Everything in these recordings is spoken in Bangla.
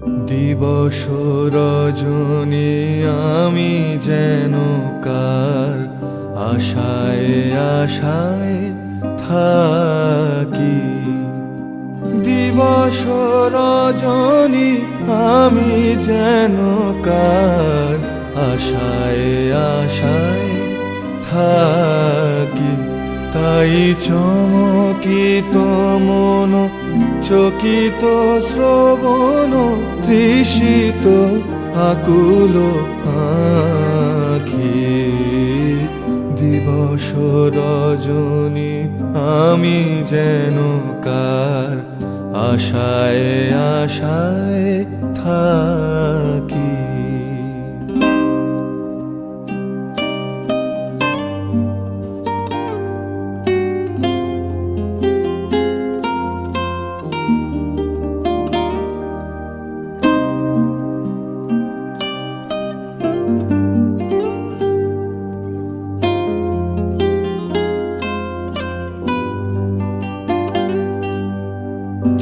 দিবস রজনী আমি যেন কার আশায় আশায় থাকি। দিবস রজনী আমি যেন কার আশায় আশায় থাকি। তাই চমকিত মন, চকিত শ্রবণ, তৃষিত আকুল আখি দিবস রজনী, আমি যেন কার আশায় আশায় থাকি।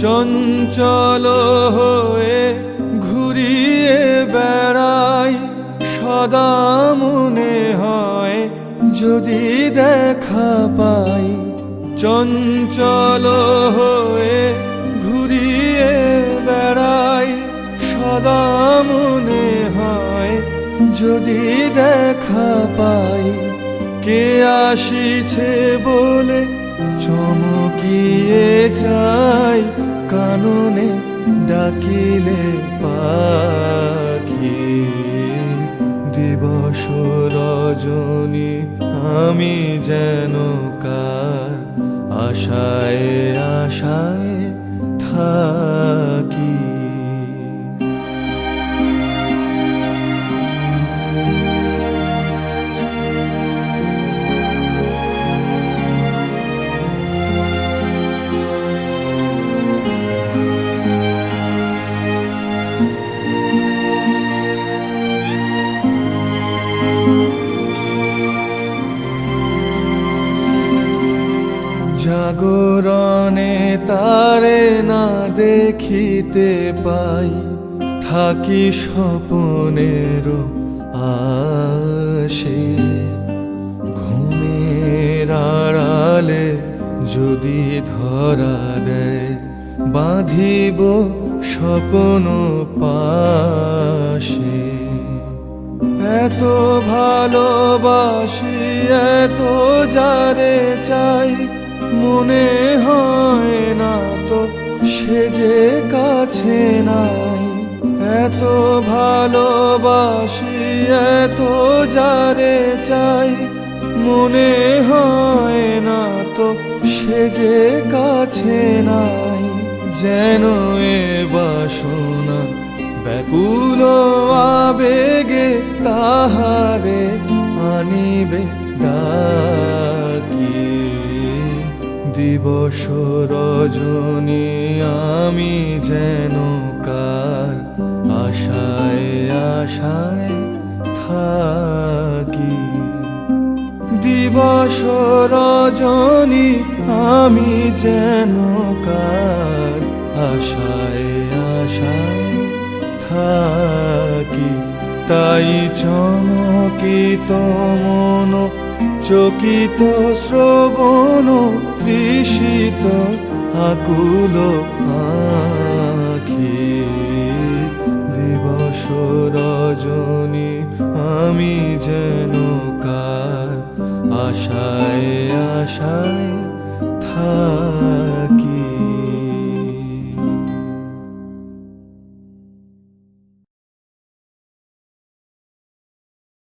চঞ্চল হয়ে ঘুরিয়ে বেড়াই, সদা মনে হয় যদি দেখা পাই। চঞ্চল হয়ে ঘুরিয়ে বেড়াই, সদা মনে হয় যদি দেখা পাই। কে আসিছে বলে চমকিয়ে যাই কাননে ডাকিলে পাখি। দিবস রজনী আমি যেন কার আশায় আশায় থাকি। জাগরণে তারে না দেখিতে পাই, থাকি স্বপনের আসে ঘুমের আড়ালে যদি ধরা দেয়, বাঁধিব স্বপন পাশে। এত ভালোবাসি, এত যারে চাই মনে হয় না তো সে যে কাছে নাই। এত ভালোবাসি, এত যারে চাই। মনে হয় না তো সে যে কাছে নাই। যেন এ বাসনা ব্যাকুল আবেগে তাহারে আনিবে। দিবস রজনী আমি যেন কার আশায় আশায় থাকি। দিবস রজনী আমি যেন কার আশায় আশায় থাকি। তাই চমকিত মন চকিত শ্রবণ তৃষিত আকুল আখি। দিবস রজনী আমি যেন কার আশায় আশায় থাকি।